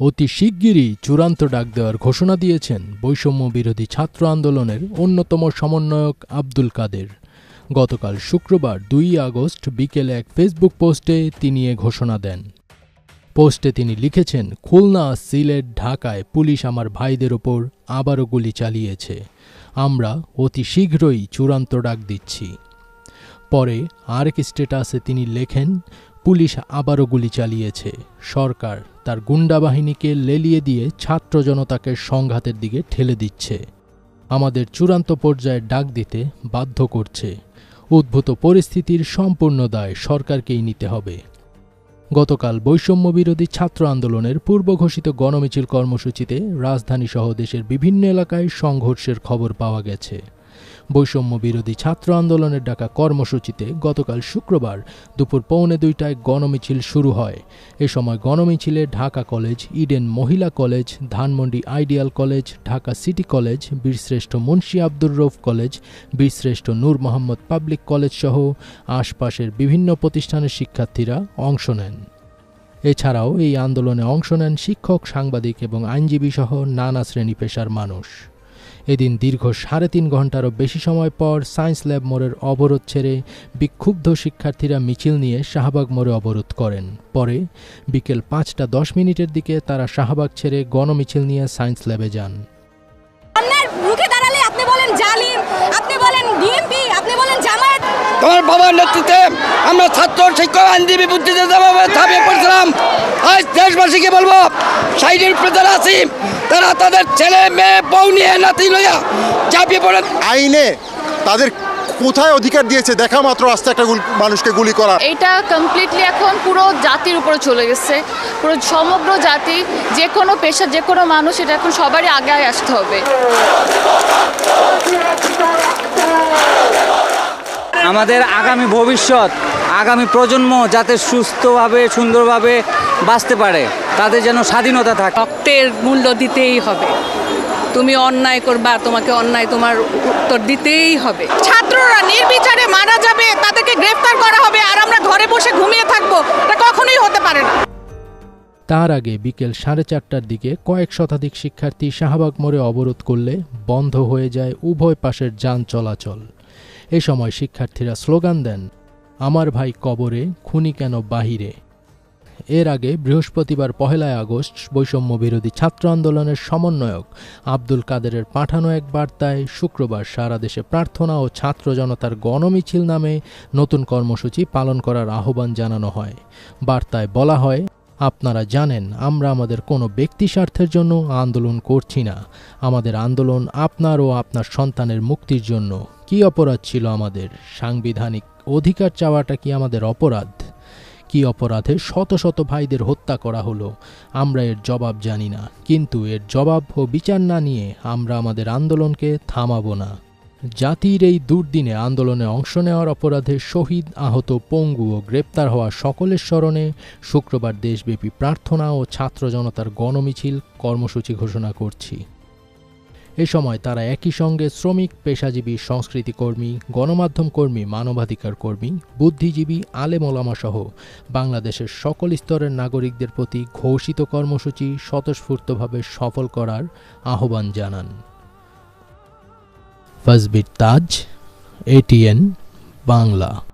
অতি শিগগিরই চূড়ান্ত ডাক দেওয়ার ঘোষণা দিয়েছেন বৈষম্য বিরোধী ছাত্র আন্দোলনের অন্যতম সমন্বয়ক আব্দুল কাদের। গতকাল শুক্রবার দুই আগস্ট বিকেলে এক ফেসবুক পোস্টে তিনি এ ঘোষণা দেন। পোস্টে তিনি লিখেছেন, খুলনা, সিলেট, ঢাকায় পুলিশ আমার ভাইদের ওপর আবারও গুলি চালিয়েছে। আমরা অতি শীঘ্রই চূড়ান্ত ডাক দিচ্ছি। পরে আরেক স্ট্যাটাসে তিনি লেখেন, পুলিশ আবারও গুলি চালিয়েছে। সরকার তার গুন্ডা বাহিনীকে লেলিয়ে দিয়ে ছাত্র জনতাকে সংঘাতের দিকে ঠেলে দিচ্ছে। আমাদের চূড়ান্ত পর্যায়ে ডাক দিতে বাধ্য করছে। উদ্ভূত পরিস্থিতির সম্পূর্ণ দায় সরকারকেই নিতে হবে। গতকাল বৈষম্য বিরোধী ছাত্র আন্দোলনের পূর্ব ঘোষিত গণমিছিল কর্মসূচিতে রাজধানীসহ দেশের বিভিন্ন এলাকায় সংঘর্ষের খবর পাওয়া গেছে। বৈষম্য বিরোধী ছাত্র আন্দোলনের ডাকা কর্মসূচিতে গতকাল শুক্রবার দুপুর পৌনে দুইটায় গণমিছিল শুরু হয়। এ সময় গণমিছিলে ঢাকা কলেজ, ইডেন মহিলা college, Dhanmondi ideal college, Dhaka city college, বীরশ্রেষ্ঠ মুন্সী আব্দুর রৌফ কলেজ, বীরশ্রেষ্ঠ নূর মোহাম্মদ পাবলিক কলেজ সহ আশপাশের বিভিন্ন প্রতিষ্ঠানের শিক্ষার্থীরা অংশ নেন। এছাড়াও এই আন্দোলনে অংশ নেন শিক্ষক, সাংবাদিক এবং আইনজীবী সহ নানা শ্রেণি পেশার মানুষ। এদিন দীর্ঘ সাড়ে তিন ঘন্টারও বেশি সময় পর সায়েন্স ল্যাব মোড়ের অবরোধ ছেড়ে বিক্ষুব্ধ শিক্ষার্থীরা মিছিল নিয়ে শাহবাগ মোড়ে অবরোধ করেন। পরে বিকেল পাঁচটা দশ মিনিটের দিকে তারা শাহবাগ ছেড়ে গণমিছিল নিয়ে সায়েন্স ল্যাবে যান। আপনি বলেন জালিম, আপনি বলেন তোমার বাবার নেতৃত্বে আমরা ছাত্র শিক্ষক আইনজীবী বুদ্ধিজীবীভাবে ঝাঁপিয়ে পড়ছিলাম আজ দেশবাসীকে বলব সাইডের উপরে যারা আছি তারা তাদের ছেলে মেয়ে বউ নিয়ে নাতি লইয়া ঝাঁপিয়ে পড়ে আইনে তাদের কোথায় অধিকার দিয়েছে? দেখা মাত্র আস্তে একটা মানুষকে গুলি করা এটা কমপ্লিটলি এখন পুরো জাতির উপরে চলে গেছে। পুরো সমগ্র জাতি যে কোনো পেশা যে কোনো মানুষ এটা এখন সবারই আগে আসতে হবে। আমাদের আগামী ভবিষ্যৎ আগামী প্রজন্ম যাতে সুস্থভাবে সুন্দরভাবে বাঁচতে পারে তাদের যেন স্বাধীনতা থাকে। রক্তের মূল্য দিতেই হবে। তুমি অন্যায় করবা তোমাকে অন্যায় তোমার উত্তর দিতেই হবে। ছাত্ররা নির্বিচারে মারা যাবে তাদেরকে গ্রেফতার করা হবে আর আমরা ঘরে বসে ঘুমিয়ে থাকব এটা কখনোই হতে পারে না। তার আগে বিকেল সাড়ে চারটার দিকে কয়েক শতাধিক শিক্ষার্থী শাহবাগ মোড়ে অবরোধ করলে বন্ধ হয়ে যায় উভয় পাশের যান চলাচল। এ সময় শিক্ষার্থীরা স্লোগান দেন, আমার ভাই কবরে, খুনি কেন বাহিরে? এর আগে বৃহস্পতিবার পহেলায় আগস্ট বৈষম্য বিরোধী ছাত্র আন্দোলনের সমন্বয়ক আব্দুল কাদেরের পাঠানো এক বার্তায় শুক্রবার সারা দেশে প্রার্থনা ও ছাত্র জনতার গণমিছিল নামে নতুন কর্মসূচি পালন করার আহ্বান জানানো হয়। বার্তায় বলা হয়, আপনারা জানেন, আমরা আমাদের কোনো ব্যক্তি স্বার্থের জন্য আন্দোলন করছি না। আমাদের আন্দোলন আপনার ও আপনার সন্তানের মুক্তির জন্য। কি অপরাধ ছিল আমাদের? সাংবিধানিক অধিকার চাওয়াটা কি আমাদের অপরাধ? কি অপরাধে শত শত ভাইদের হত্যা করা হলো? আমরা এর জবাব জানি না। কিন্তু এর জবাব ও বিচার না নিয়ে আমরা আমাদের আন্দোলনকে থামাবো না। জাতির এই দুর্দিনে আন্দোলনে অংশ নেওয়ার অপরাধে শহীদ, আহত, পঙ্গু ও গ্রেপ্তার হওয়া সকলের স্মরণে শুক্রবার দেশব্যাপী প্রার্থনা ও ছাত্র জনতার গণমিছিল কর্মসূচি ঘোষণা করছি। এ সময় তারা একই সঙ্গে শ্রমিক, পেশাজীবী, সংস্কৃতি কর্মী, গণমাধ্যম কর্মী, মানবাধিকার কর্মী, বুদ্ধিজীবী আলেমোলামা সহ বাংলাদেশের সকল স্তরের নাগরিকদের প্রতি ঘোষিত কর্মসূচি স্বতঃস্ফূর্তভাবে সফল করার আহ্বান জানান। ফজবির তাজ এটিএন বাংলা।